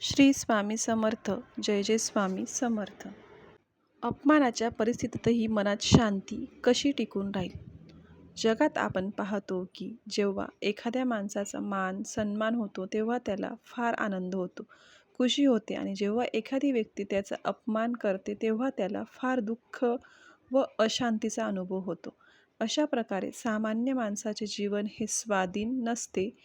श्री स्वामी समर्थ जय जय स्वामी समर्थ. अपमानाच्या परिस्थितीतही मनात शांती कशी टिकून राहील? जगात आपण पाहतो की जेव्हा एखाद्या माणसाचा मान सन्मान होतो तेव्हा त्याला फार आनंद होतो खुशी होते आणि जेव्हा एखादी व्यक्ती त्याचा अपमान करते तेव्हा त्याला फार दुःख व अशांतीचा अनुभव होतो. अशा प्रकारे सामान्य माणसाचे जीवन हे स्वाधीन नसते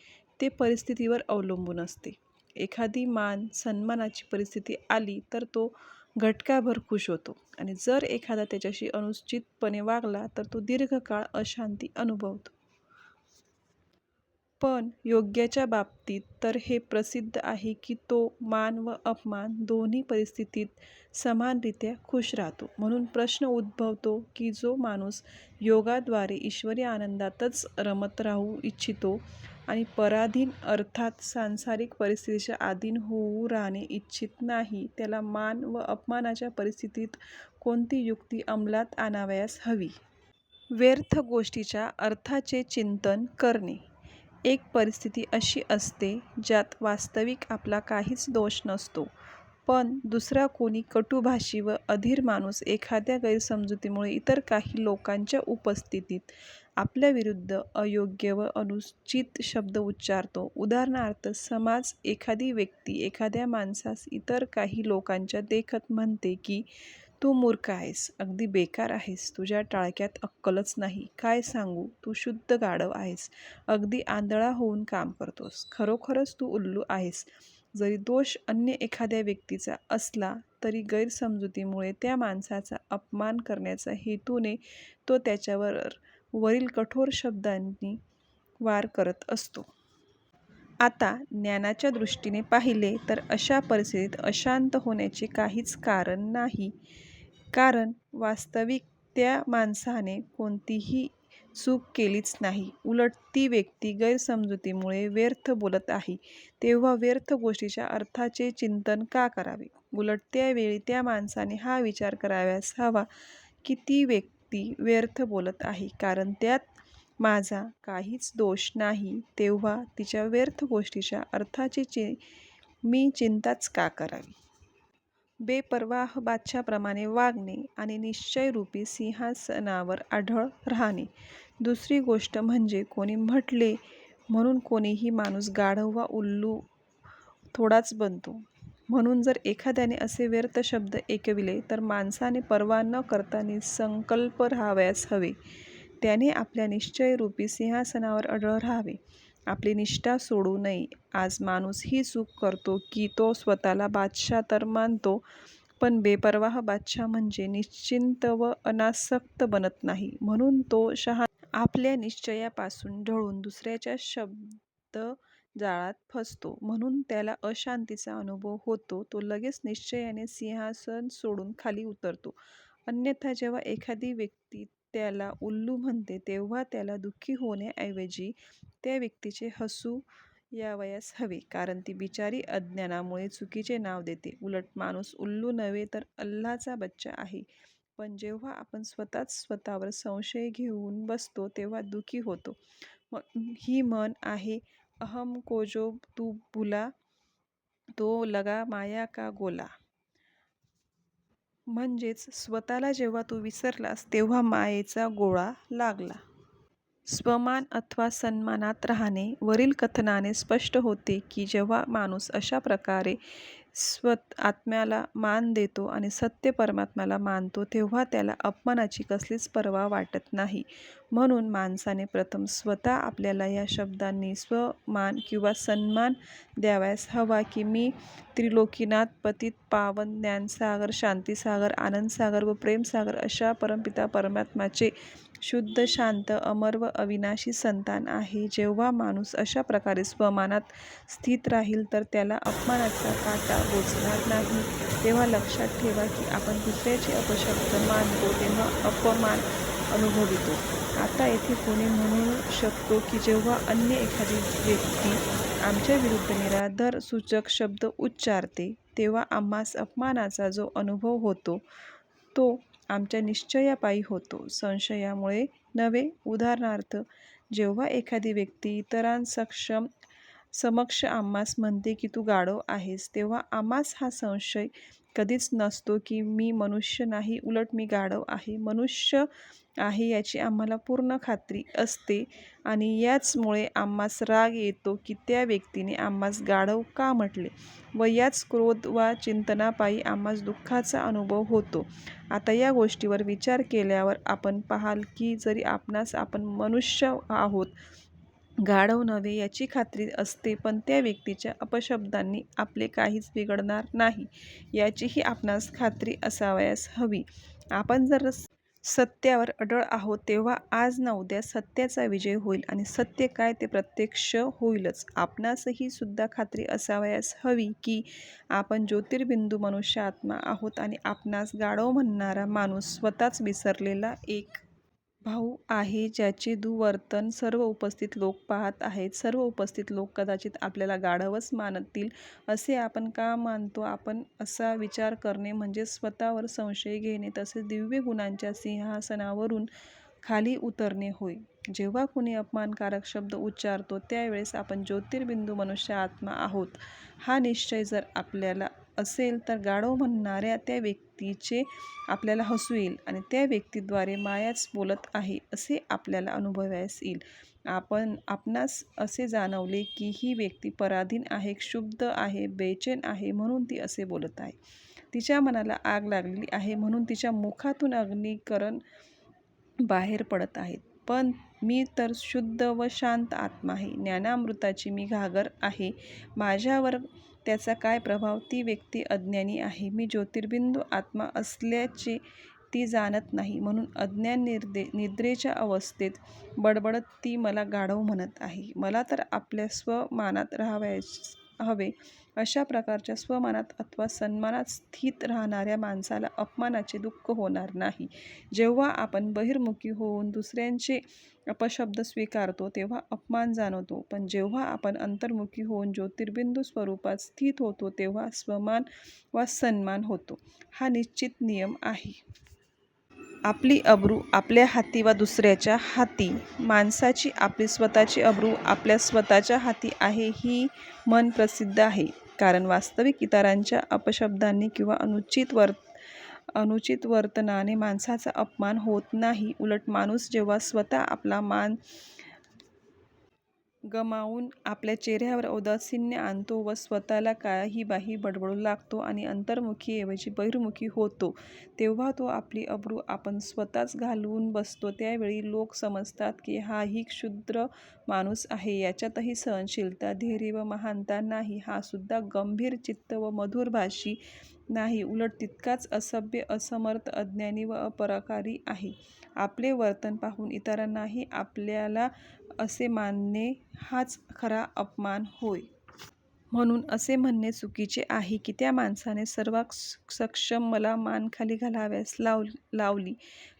ते परिस्थितीवर अवलंबून असते. एखादी मान सन्मानाची परिस्थिती आली तर तो घटकाभर खुश होतो. आणि जर एखादा त्याच्याशी अनुचितपणे वागला तर तो दीर्घकाळ अशांती अनुभवतो. पण योग्याच्या बाबतीत तर हे प्रसिद्ध आहे की तो मान व अपमान दोन्ही परिस्थितीत समानरित्या खुश राहतो. म्हणून प्रश्न उद्भवतो की जो माणूस योगाद्वारे ईश्वरी आनंदातच रमत राहू इच्छितो आणि पराधीन अर्थात सांसारिक परिस्थितीच्या अधीन होऊ राहणे इच्छित नाही त्याला मान व अपमानाच्या परिस्थितीत कोणती युक्ती अंमलात आणावयास हवी? व्यर्थ गोष्टीच्या अर्थाचे चिंतन करणे. एक परिस्थिती अशी असते ज्यात वास्तविक आपला काहीच दोष नसतो. पण दुसरा कोणी कटुभाषी व अधीर माणूस एखाद्या गैरसमजुतीमुळे इतर काही लोकांच्या उपस्थितीत आपल्याविरुद्ध अयोग्य व अनुचित शब्द उच्चारतो. उदाहरणार्थ समाज एखादी व्यक्ती एखाद्या माणसास इतर काही लोकांच्या देखत म्हणते की तू मूर्ख आहेस अगदी बेकार आहेस तुझ्या टाळक्यात अक्कलच नाही. काय सांगू तू शुद्ध गाढव आहेस अगदी आंधळा होऊन काम करतोस. खरोखरच तू उल्लू आहेस. जरी दोष अन्य एखाद्या व्यक्तीचा असला तरी गैरसमजुतीमुळे त्या माणसाचा अपमान करण्याचा हेतूने तो त्याच्यावर वरील कठोर शब्दांनी वार करत असतो. आता ज्ञानाच्या दृष्टीने पाहिले तर अशा परिस्थितीत अशांत होण्याचे काहीच कारण नाही. कारण वास्तविक त्या माणसाने कोणतीही चूक केलीच नाही. उलट ती व्यक्ती गैरसमजुतीमुळे व्यर्थ बोलत आहे. तेव्हा व्यर्थ गोष्टीच्या अर्थाचे चिंतन का करावे? उलट त्यावेळी त्या माणसाने हा विचार करावयास हवा की ती व्यक्ती व्यर्थ बोलत आहे. कारण त्यात माझा काहीच दोष नाही. तेव्हा तिच्या व्यर्थ गोष्टीच्या अर्थाची चि मी चिंताच का करावी? बेपर्वाह बादशाप्रमाणे वागणे आणि निश्चयरूपी सिंहासनावर आढळ राहणे. दुसरी गोष्ट म्हणजे कोणी म्हटले म्हणून कोणीही माणूस गाढव वा उल्लू थोडाच बनतो. म्हणून जर एखाद्याने असे व्यर्थ शब्द ऐकविले तर माणसाने पर्वा न करता निसंकल्प राहावयास हवे. त्याने आपल्या निश्चयरूपी सिंहासनावर अडळ राहावे. आपली निष्ठा सोडू नये. आज माणूस ही चूक करतो की तो स्वतःला बादशाह तर मानतो पण बेपरवाह बादशाह म्हणजे निश्चिंत व अनासक्त बनत नाही. म्हणून तो शहा आपल्या निश्चयापासून ढळून दुसऱ्याच्या शब्द जाळात फसतो. म्हणून त्याला अशांतीचा अनुभव होतो. तो लगेच निश्चयाने सिंहासन सोडून खाली उतरतो. अन्यथा जेव्हा एखादी व्यक्ती त्याला उल्लू म्हणते तेव्हा त्याला दुःखी होण्याऐवजी त्या व्यक्तीचे हसू यावयास हवे कारण ती बिचारी अज्ञानामुळे चुकीचे नाव देते. उलट माणूस उल्लू नव्हे तर अल्लाचा बच्चा आहे. पण जेव्हा आपण स्वतःच स्वतःवर संशय घेऊन बसतो तेव्हा दुःखी होतो. ही म्हण आहे अहम को जो तू भुला तो लगा माया का गोला? म्हणजेच स्वतःला जेव्हा तू विसरलास तेव्हा मायेचा गोळा लागला. स्वमान अथवा सन्मानात राहणे वरील कथनाने स्पष्ट होते की जेव्हा माणूस अशा प्रकारे स्व आत्म्याला मान देतो आणि सत्य परमात्म्याला मानतो तेव्हा त्याला अपमानाची कसलीच पर्वा वाटत नाही. म्हणून माणसाने प्रथम स्वतः आपल्याला या शब्दांनी स्वमान किंवा सन्मान द्यावयास हवा की मी त्रिलोकीनाथ पतित पावन ज्ञानसागर शांतीसागर आनंदसागर व प्रेमसागर अशा परमपिता परमात्माचे शुद्ध शांत अमर व अविनाशी संतान आहे. जेव्हा माणूस अशा प्रकारे स्वमानात स्थित राहील तर त्याला अपमानाचा काटा बोचणार नाही. तेव्हा लक्षात ठेवा की आपण दुसऱ्याचे अपशब्द मानतो तेव्हा अपमान अनुभवितो. आता येथे कोणी म्हणू शकतो की जेव्हा अन्य एखादी व्यक्ती आमच्या विरुद्ध निराधर सूचक शब्द उच्चारते तेव्हा आम्हास अपमानाचा जो अनुभव होतो तो आमच्या निश्चयापायी होतो. संशयामुळे नव्हे उदाहरणार्थ जेव्हा एखादी व्यक्ती इतरांसक्षम समक्ष आम्हास म्हणते की तू गाढव आहेस. तेव्हा आम्हास हा संशय कधीच नसतो की मी मनुष्य नाही उलट मी गाढव आहे. मनुष्य आहे याची आम्हाला पूर्ण खात्री असते आणि याचमुळे आम्हास राग येतो की त्या व्यक्तीने आम्हास गाढव का म्हटले? व याच क्रोध वा चिंतनापायी आम्हास दुःखाचा अनुभव होतो. आता या गोष्टीवर विचार केल्यावर आपण पाहाल की जरी आपणास आपण मनुष्य आहोत गाढव नव्हे याची खात्री असते पण त्या व्यक्तीच्या अपशब्दांनी आपले काहीच बिघडणार नाही याचीही आपणास खात्री असावयास हवी. आपण जर सत्यावर अडळ आहोत तेव्हा आज ना उद्या सत्याचा विजय होईल आणि सत्य काय ते प्रत्यक्ष होईलच. आपणासही सुद्धा खात्री असावयास हवी की आपण ज्योतिर्बिंदू मनुष्य आत्मा आहोत आणि आपणास गाढव म्हणणारा माणूस स्वतःच विसरलेला एक भाऊ आहे ज्याचे दुवर्तन सर्व उपस्थित लोक पाहत आहेत. सर्व उपस्थित लोक कदाचित आपल्याला गाढवच मानतील असे आपण का मानतो? आपण असा विचार करणे म्हणजे स्वतःवर संशय घेणे तसेच दिव्य गुणांच्या सिंहासनावरून खाली उतरणे होय. जेव्हा कुणी अपमानकारक शब्द उच्चारतो त्यावेळेस आपण ज्योतिर्बिंदू मनुष्य आत्मा आहोत. हा निश्चय जर आपल्याला असेल तर गाढव म्हणणाऱ्या त्या व्यक्तीचे आपल्याला हसू येईल आणि त्या व्यक्तीद्वारे मायाच बोलत आहे असे आपल्याला अनुभवायस येईल. आपण आपणास असे जाणवले की ही व्यक्ती पराधीन आहे क्षुब्ध आहे बेचैन आहे म्हणून ती असे बोलत आहे. तिच्या मनाला आग लागलेली आहे म्हणून तिच्या मुखातून अग्निकरण बाहेर पडत आहेत पण मी तर शुद्ध व शांत आत्मा आहे. ज्ञानामृताची मी घागर आहे. माझ्यावर त्याचा काय प्रभाव? ती व्यक्ती अज्ञानी आहे. मी ज्योतिर्बिंदू आत्मा असल्याचे ती जाणत नाही. म्हणून अज्ञान निर्दे निद्रेच्या अवस्थेत बडबडत ती मला गाढव म्हणत आहे. मला तर आपल्या स्वमानात राहावयास हवे. अशा प्रकारच्या स्वमानात अथवा सन्मानात स्थित राहणाऱ्या माणसाला अपमानाचे दुःख होणार नाही. जेव्हा आपण बहिर्मुखी होऊन दुसऱ्यांचे अपशब्द स्वीकारतो तेव्हा अपमान जाणवतो. पण जेव्हा आपण अंतर्मुखी होऊन ज्योतिर्बिंदू स्वरूपात स्थित होतो तेव्हा स्वमान वा सन्मान होतो. हा निश्चित नियम आहे. आपली अब्रू आपल्या हाती वा दुसऱ्याच्या हाती. माणसाची आपली स्वतःची अब्रू आपल्या स्वतःच्या हाती आहे ही मन प्रसिद्ध आहे. कारण वास्तविक इतरांच्या अपशब्दांनी किंवा अनुचित वर्त अनुचित वर्तनाने माणसाचा अपमान होत नाही. उलट माणूस जेव्हा स्वतः आपला मान गमावून आपल्या चेहऱ्यावर औदासिन्य आणतो व स्वतःला काही बाही बडबडू लागतो आणि अंतर्मुखीऐवजी बहिर्मुखी होतो. तेव्हा तो आपली अब्रू आपण स्वतःच घालवून बसतो. त्यावेळी लोक समजतात की हाही क्षुद्र माणूस आहे. याच्यातही सहनशीलता धैर्य व महानता नाही. हा सुद्धा गंभीर चित्त व मधुर भाषी नाही. उलट तितकाच असभ्य असमर्थ अज्ञानी व अपराकारी आहे. आपले वर्तन पाहून इतरांनाही आपल्याला असे मानणे हाच खरा अपमान होय. म्हणून असे म्हणणे चुकीचे आहे की त्या माणसाने सर्वात सक्षम मला मान खाली घालाव्यास लाव लावली.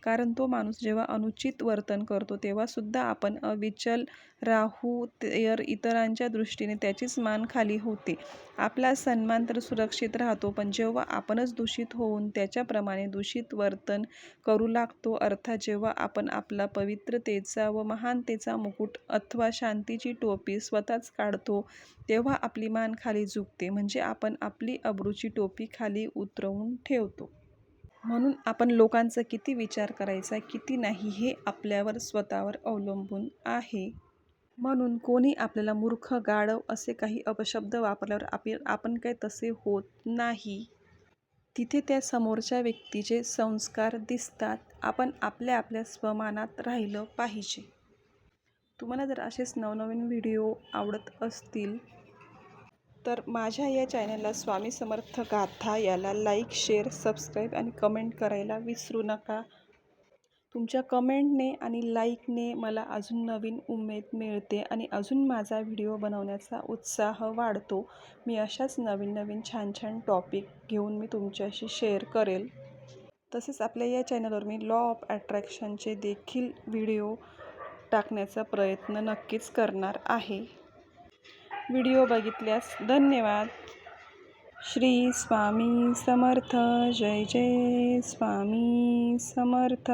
कारण तो माणूस जेव्हा अनुचित वर्तन करतो तेव्हासुद्धा आपण अविचल राहू तर इतरांच्या दृष्टीने त्याचीच मान खाली होते. आपला सन्मान तर सुरक्षित राहतो पण जेव्हा आपणच दूषित होऊन त्याच्याप्रमाणे दूषित वर्तन करू लागतो अर्थात जेव्हा आपण आपला पवित्रतेचा व महानतेचा मुकुट अथवा शांतीची टोपी स्वतःच काढतो तेव्हा आपली मान खाली झुकते म्हणजे आपण आपली अब्रूची टोपी खाली उतरवून ठेवतो. म्हणून आपण लोकांचा किती विचार करायचा किती नाही हे आपल्यावर स्वतःवर अवलंबून आहे. म्हणून कोणी आपल्याला मूर्ख गाढव असे काही अपशब्द वापरल्यावर आप आपण काय तसे होत नाही. तिथे त्या समोरच्या व्यक्तीचे संस्कार दिसतात. आपण आपल्या आपल्या स्वमानात राहिलं पाहिजे. तुम्हाला जर असेच नवनवीन व्हिडिओ आवडत असतील तर माझ्या या चॅनलला स्वामी समर्थ गाथा याला लाईक शेअर सबस्क्राईब आणि कमेंट करायला विसरू नका. तुमच्या कमेंटने आणि लाईकने मला अजून नवीन उमेद मिळते आणि अजून माझा व्हिडिओ बनवण्याचा उत्साह वाढतो. मी अशाच नवीन नवीन छान छान टॉपिक घेऊन मी तुमच्याशी शेअर करेल. तसेच आपल्या या चॅनलवर मी लॉ ऑफ अट्रॅक्शनचे देखील व्हिडिओ टाकण्याचा प्रयत्न नक्कीच करणार आहे. व्हिडिओ बघितल्यास धन्यवाद. श्री स्वामी समर्थ. जय जय स्वामी समर्थ.